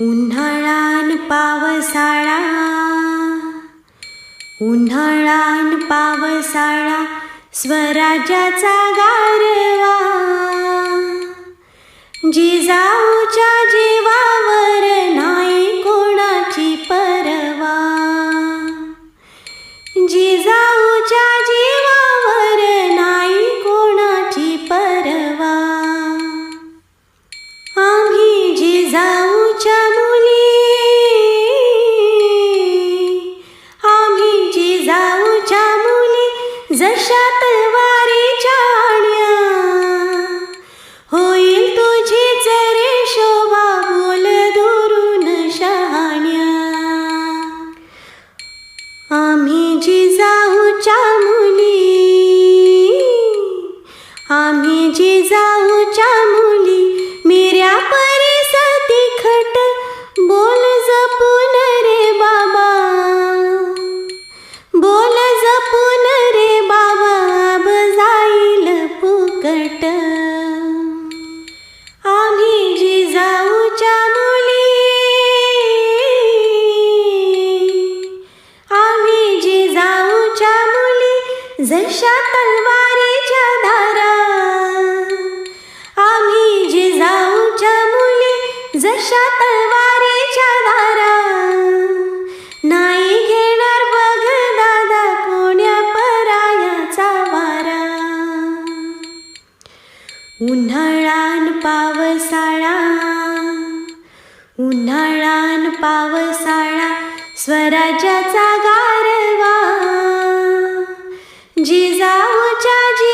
उन्हाळान पावसाळा उन्हाळान पावसाळा स्वराज्याचा गारवा. जिजाऊच्या जी जशा तलवारीच्या आण्या होईल तुझीच रे शोभा बोल दुरून शहाण्या. आम्ही जिजाऊच्या मुली. आम्ही जिजाऊच्या मुली. जशा तलवारीच्या धारा आम्ही जिजाऊच्या मुली जशा तलवारीच्या धारा. नाही घेणार बघ दादा कोण्या परायाचा वारा. उन्हाळान पावसाळा उन्हाळान पावसाळा स्वराज्याचा जिजाऊच्या जी